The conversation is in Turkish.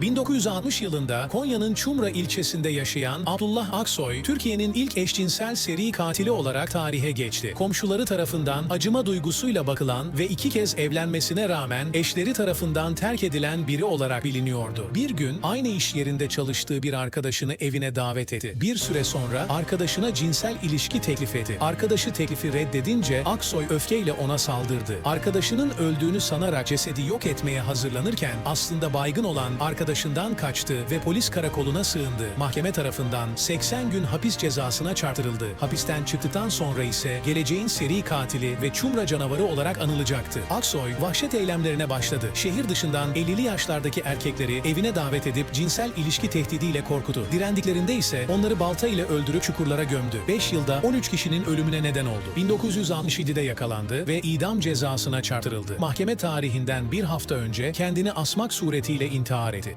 1960 yılında Konya'nın Çumra ilçesinde yaşayan Abdullah Aksoy, Türkiye'nin ilk eşcinsel seri katili olarak tarihe geçti. Komşuları tarafından acıma duygusuyla bakılan ve iki kez evlenmesine rağmen eşleri tarafından terk edilen biri olarak biliniyordu. Bir gün aynı iş yerinde çalıştığı bir arkadaşını evine davet etti. Bir süre sonra arkadaşına cinsel ilişki teklif etti. Arkadaşı teklifi reddedince Aksoy öfkeyle ona saldırdı. Arkadaşının öldüğünü sanarak cesedi yok etmeye hazırlanırken aslında baygın olan arkadaşından kaçtı ve polis karakoluna sığındı. Mahkeme tarafından 80 gün hapis cezasına çarptırıldı. Hapisten çıktıktan sonra ise geleceğin seri katili ve Çumra canavarı olarak anılacaktı. Aksoy vahşet eylemlerine başladı. Şehir dışından 50'li yaşlardaki erkekleri evine davet edip cinsel ilişki tehdidiyle korkutu. Direndiklerinde ise onları balta ile öldürüp çukurlara gömdü. 5 yılda 13 kişinin ölümüne neden oldu. 1967'de yakalandı ve idam cezasına çarptırıldı. Mahkeme tarihinden bir hafta önce kendini asmak suretiyle intihar etti.